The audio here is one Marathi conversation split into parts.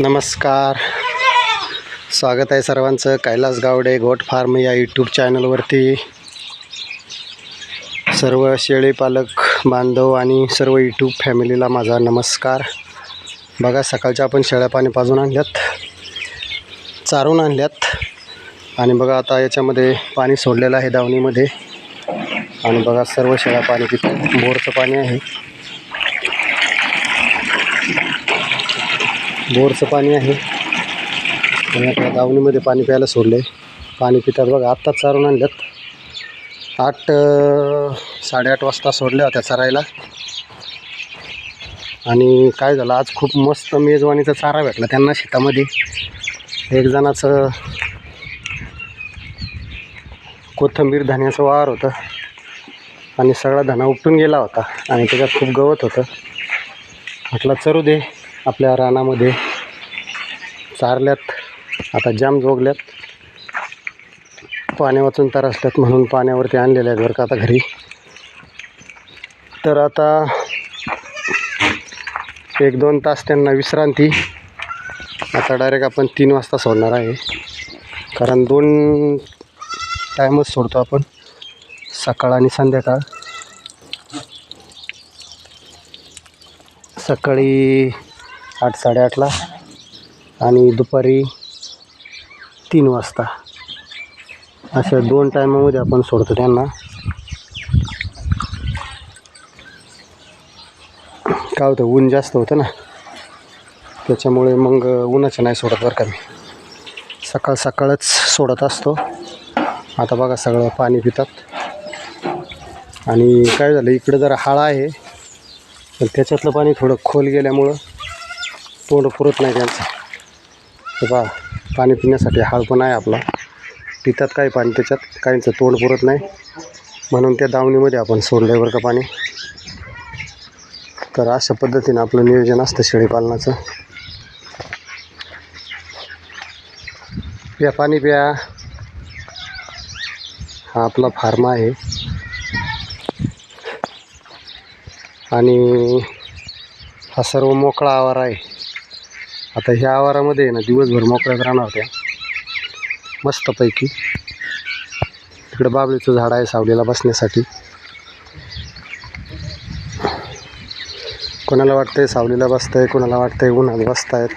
नमस्कार. स्वागत आहे सर्वांचं. कैलास गावडे गोट फार्म या यूट्यूब चॅनलवरती सर्व शेळी पालक बांधव आणि सर्व यूट्यूब फॅमिलीला माझा नमस्कार. बघा सकाळच्या आपण शेळ्या पाणी पाजून आणल्यात. चारून आणल्यात. आणि बघा आता याच्यामध्ये पाणी सोडलेलं आहे दावणीमध्ये. आणि बघा सर्व शेळ्या पाणी तिथं बोरचं पाणी आहे. बोरचं पाणी आहे. आणि आता दावणीमध्ये पाणी प्यायला सोडले पाणी पितात बघा आत्ताच चारून आणल्यात. आठ साडेआठ वाजता सोडल्या होत्या चरायला. आणि काय झालं आज खूप मस्त मेजवानीचा चारा भेटला त्यांना शेतामध्ये. एक जणाचं कोथिंबीर धान्याचं वार होतं. आणि सगळा धना उपटून गेला होता. आणि त्याच्यात खूप गवत होतं. म्हटलं चरू दे. आपल्या रानामध्ये चारल्यात आता जाम जोगल्यात. पाणी वाचून तरसल्यात म्हणून पाण्यावरती आणलेल्या आहेत बरं का आता घरी. तर आता एक दोन तास त्यांना विश्रांती. आता डायरेक्ट आपण तीन वाजता सोडणार आहे. कारण दोन टाईमच सोडतो आपण. सकाळ आणि संध्याकाळ. सकाळी आठ साडेआठला. आणि दुपारी तीन वाजता. अशा दोन टायमामध्ये आपण सोडतो त्यांना. काय होतं ऊन जास्त होतं ना. त्याच्यामुळे मग उन्हाचं नाही सोडत बरं का मी. सकाळ सकाळच सोडत असतो. आता बघा सगळं पाणी पितात. आणि काय झालं इकडं जरा हाळा आहे. तर त्याच्यातलं पाणी थोडं खोल गेल्यामुळं तोंड पुरत नाही त्यांचं. ते पहा पाणी पिण्यासाठी हाळ पण आहे आपला. पितात काही पाणी त्याच्यात काहींचं तोंड पुरत नाही. म्हणून त्या दावणीमध्ये आपण सोडलं बरं का पाणी. तर अशा पद्धतीनं आपलं नियोजन असतं शेळीपालनाचं प्या पाणी प्या. हा आपला फार्म आहे. आणि हा सर्व मोकळा आवार आहे. आता ह्या आवारामध्ये आहे ना दिवसभर मोकळ्यात राहणार होत्या मस्तपैकी. तिकडं बाबळीचं झाड आहे सावलीला बसण्यासाठी. कोणाला वाटतंय सावलीला बसतंय कोणाला वाटतंय उन्हात बसतायत?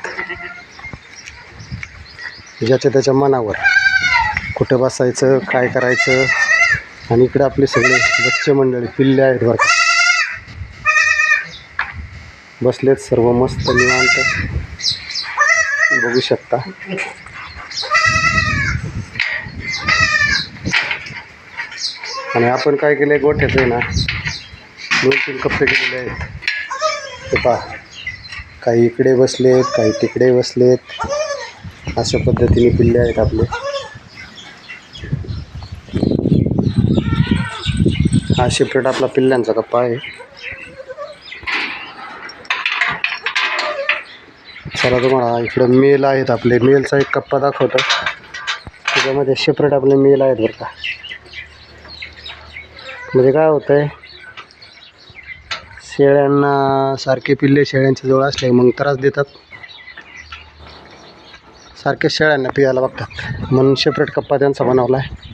ज्याच्या त्याच्या मनावर. कुठं बसायचं काय करायचं? आणि इकडे आपले सगळे बच्चे मंडळी पिल्ले आहेत बरं का. बसलेत सर्व मस्त निवांत. बघू शकता. आणि आपण काय केलं आहे गोठ्याचं आहे ना दोन तीन कप्पे केलेले आहेत. ते पहा काही इकडे बसलेत काही तिकडे बसलेत. अशा पद्धतीने पिल्ले आहेत आपले. हा शेपरेट आपला पिल्ल्यांचा कप्पा आहे. चला तुम्हाला इकडं मेल आहेत आपले. मेलचा एक कप्पा दाखवतो. त्याच्यामध्ये सेपरेट आपले मेल आहेत बरं का. म्हणजे काय होतं आहे शेळ्यांना सारखे पिल्ले शेळ्यांच्या जवळ असले मग त्रास देतात. सारखे शेळ्यांना पियाला बघतात. म्हणून सेपरेट कप्पा त्यांचा बनवला आहे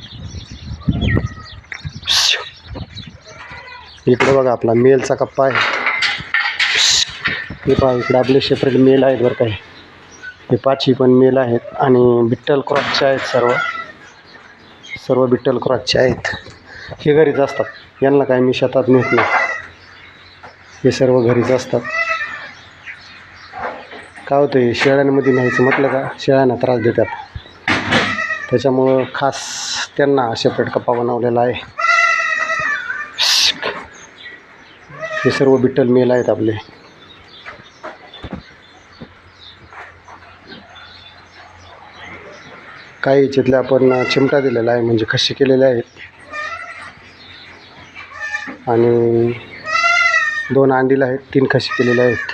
इकडे बघा आपला मेलचा कप्पा आहे. हे पहा इकडे आपले सेपरेट मेल आहेत बरं काय हे. पाचही पण मेल आहेत आणि बिट्टल क्रॉसचे आहेत सर्व. सर्व बिट्टल क्रॉसचे आहेत. हे घरीच असतात. यांना काय मी शेतात नेत नाही. हे सर्व घरीच असतात. काय होतं आहे शेळ्यांमध्ये न्यायचं म्हटलं का शेळ्यांना त्रास देतात. त्याच्यामुळं खास त्यांना सेपरेट कप्पा बनवलेला आहे. हे सर्व बिट्टल मेल आहेत आपले. काही याच्यातल्या आपण चिमटा दिलेला आहे म्हणजे खशी केलेले आहेत. आणि दोन अंडीला आहेत तीन खशी केलेल्या आहेत.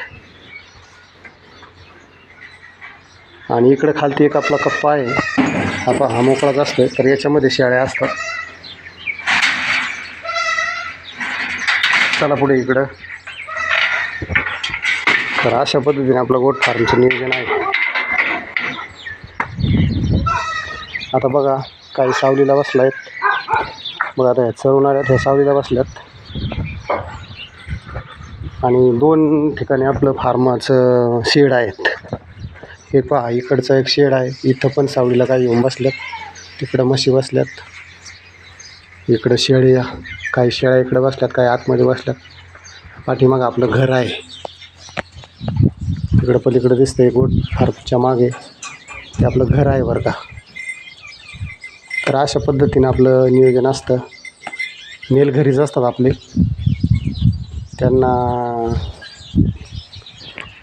आणि इकडं खालती एक आपला कप्पा आहे. आपला हा मोकळाच असतो तर याच्यामध्ये शेळ्या असतात. चला पुढे इकडं. तर अशा पद्धतीने आपलं गोट फार्मचं नियोजन आहे. आता बघा काही सावलीला बसला आहेत बघा आता ह्या चरवणाऱ्या ह्या सावलीला बसल्यात. आणि दोन ठिकाणी आपलं फार्माचं शेड आहेत. हे पहा इकडचं एक शेड आहे. इथं पण सावलीला काही येऊन बसल्यात. तिकडं म्हशी बसल्यात. इकडं शेळ्या काही शेळ्या इकडं बसल्यात काही आतमध्ये बसल्यात. पाठीमागं आपलं घर आहे. तिकडं पलीकडं दिसतंय गोट फार्मच्या मागे. ते आपलं घर आहे बरं का. तर अशा पद्धतीनं आपलं नियोजन असतं. मेल घरीच असतात आपले. त्यांना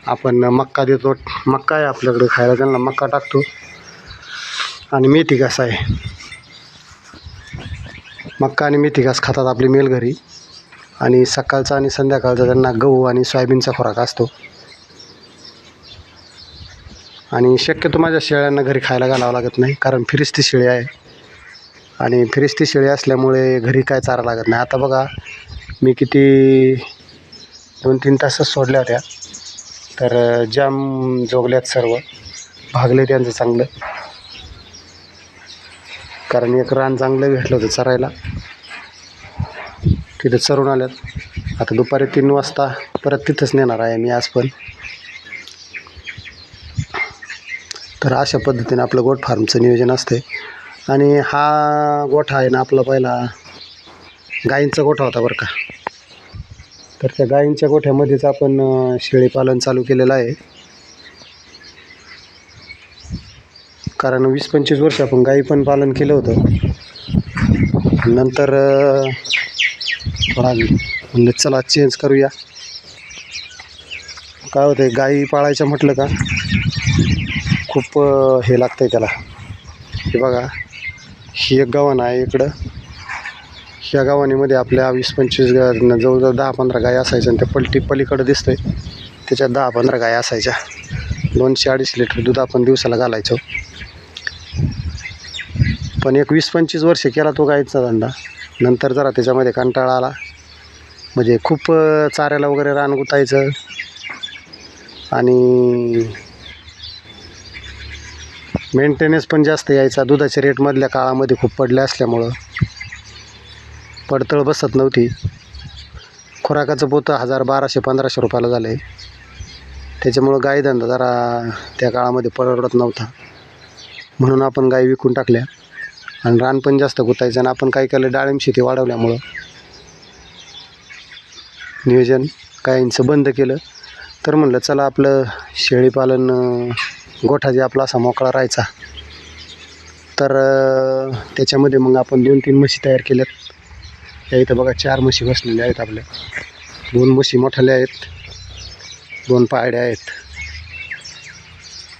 आपण मक्का देतो. मक्का आहे आपल्याकडे खायला. त्यांना मक्का टाकतो. आणि मेथी घास आहे. मक्का आणि मेथी घास खातात आपली मेल घरी. आणि सकाळचा आणि संध्याकाळचा त्यांना गहू आणि सोयाबीनचा खोराक असतो. आणि शक्यतो माझ्या शेळ्यांना घरी खायला घालावं लागत नाही कारण फिरिस्ती शेळी आहे. आणि फिरिस्ती शेळी असल्यामुळे घरी काय चारा लागत नाही. आता बघा मी किती दोन तीन तासच सोडल्या होत्या. तर जाम जोगल्यात सर्व. भागले त्यांचं चांगलं. कारण एक रान चांगलं भेटलं होतं चरायला. तिथं चरून आल्यात. आता दुपारी तीन वाजता परत तिथंच नेणार आहे मी आज पण. तर अशा पद्धतीने आपलं गोट फार्मचं नियोजन असते आणि हा गोठा आहे ना आपला पहिला. गायींचा गोठा होता बरं का. तर त्या गायींच्या गोठ्यामध्येच आपण शेळीपालन चालू केलेलं आहे. कारण वीस पंचवीस वर्ष आपण गायी पण पालन केलं होतं. नंतर थोडा म्हणलं चला चेंज करूया. काय होतं गायी पाळायचं म्हटलं का खूप हे लागतं आहे त्याला. हे बघा. ही एक गावान आहे इकडं. ह्या गावानीमध्ये आपल्या वीस पंचवीस जवळजवळ दहा पंधरा गाय असायच्या आणि त्या पलटी पलीकडं दिसतंय. त्याच्यात दहा पंधरा गाय असायच्या. दोनशे अडीच लिटर दूध आपण दिवसाला घालायचो. पण एक वीस पंचवीस वर्ष केला तो गायीचा धंदा. नंतर जरा त्याच्यामध्ये कंटाळा आला. म्हणजे खूप चाऱ्याला वगैरे रान गुतायचं. आणि मेंटेनन्स पण जास्त यायचा. दुधाच्या रेटमधल्या काळामध्ये खूप पडल्या असल्यामुळं. पडतळ बसत नव्हती. खुराकाचं पोतं हजार बाराशे पंधराशे रुपयाला झालं आहे त्याच्यामुळं गायधंदा जरा त्या काळामध्ये परवडत नव्हता. म्हणून आपण गाई विकून टाकल्या. आणि रान पण जास्त गुतायचं आणि आपण काय केलं डाळिंब शेती वाढवल्यामुळं. नियोजन गायींचं बंद केलं. तर म्हणलं चला आपलं शेळीपालन गोठा जे आपला असा मोकळा राहायचा. तर त्याच्यामध्ये मग आपण दोन तीन म्हशी तयार केल्यात. या इथं बघा चार म्हशी बसलेल्या आहेत आपल्या. दोन म्हशी मोठाल्या आहेत. दोन पायड्या आहेत.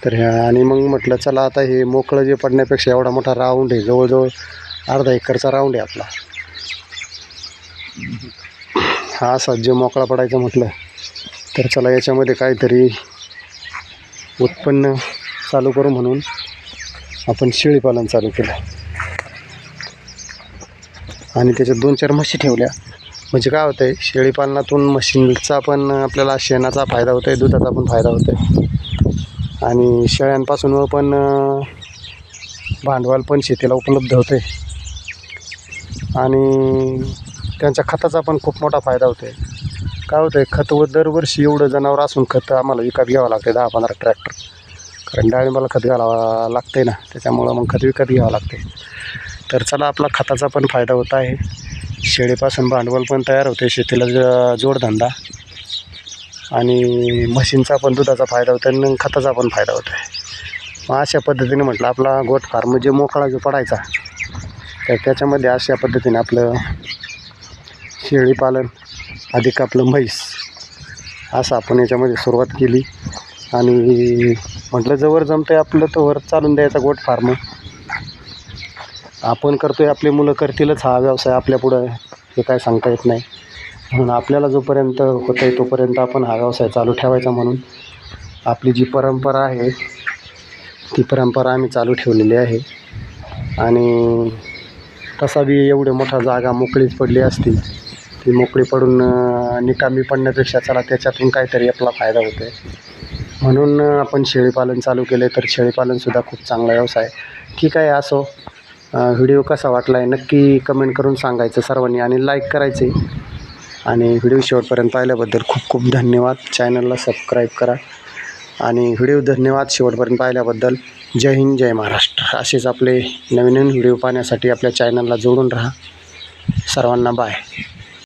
तर ह्या आणि मग म्हटलं चला आता हे मोकळं जे पडण्यापेक्षा एवढा मोठा राऊंड आहे. जवळजवळ अर्धा एकरचा राऊंड आहे आपला. हा असा जे मोकळा पडायचा म्हटलं तर चला याच्यामध्ये काहीतरी उत्पन्न चालू करू म्हणून आपण शेळीपालन चालू केलं. आणि त्याच्यात दोन चार म्हशी ठेवल्या. म्हणजे काय होतं आहे शेळीपालनातून म्हशींचा पण आपल्याला शेणाचा फायदा होतो आहे दुधाचा पण फायदा होतो आहे आणि शेळ्यांपासून पण भांडवल पण शेतीला उपलब्ध होते आणि त्यांच्या खताचा पण खूप मोठा फायदा होतो आहे काय होतं आहे खत व दरवर्षी एवढं जनावर असून खत आम्हाला विकत घ्यावं लागते दहा पंधरा ट्रॅक्टर कारण डाळिंबाला खत घालावं लागते ना त्याच्यामुळं मग खत विकत घ्यावं लागते तर चला आपला खताचा पण फायदा होत आहे. शेळीपासून भांडवल पण तयार होते शेतीला ज जोडधंदा. आणि म्हशींचा पण दुधाचा फायदा होतो आणि खताचा पण फायदा होतो आहे मग अशा पद्धतीने म्हटलं आपला गोट फार्म जे मोकळा जो पडायचा तर त्याच्यामध्ये अशा पद्धतीने आपलं शेळीपालन अधिक आपलं म्हैस. असं आपण याच्यामध्ये सुरुवात केली. आणि म्हटलं जवळ जमतं आहे आपलं तोवर चालून द्यायचा गोट फार्म आपण करतो आहे आपली मुलं करतीलच हा व्यवसाय आपल्या पुढं. हे काय सांगता येत नाही. म्हणून आपल्याला जोपर्यंत होतं आहे तोपर्यंत आपण हा व्यवसाय चालू ठेवायचा म्हणून. आपली जी परंपरा आहे ती परंपरा आम्ही चालू ठेवलेली आहे. आणि तसा बी एवढे मोठा जागा मोकळीच पडली असती. ती मोकळी पडून निकामी पडण्यापेक्षा चला त्याच्यातून काहीतरी आपला फायदा होतो आहे म्हणून आपण शेळीपालन चालू केले तर शेळीपालनसुद्धा खूप चांगला व्यवसाय ठीक आहे असो. व्हिडिओ कसा वाटला आहे नक्की कमेंट करून सांगायचं सर्वांनी आणि लाईक करायचं आहे आणि व्हिडिओ शेवटपर्यंत पाहिल्याबद्दल खूप खूप धन्यवाद. चॅनलला सबस्क्राईब करा. आणि व्हिडिओ धन्यवाद शेवटपर्यंत पाहिल्याबद्दल. जय हिंद जय महाराष्ट्र. असेच आपले नवीन नवीन व्हिडिओ पाहण्यासाठी आपल्या चॅनलला जोडून राहा. सर्वांना बाय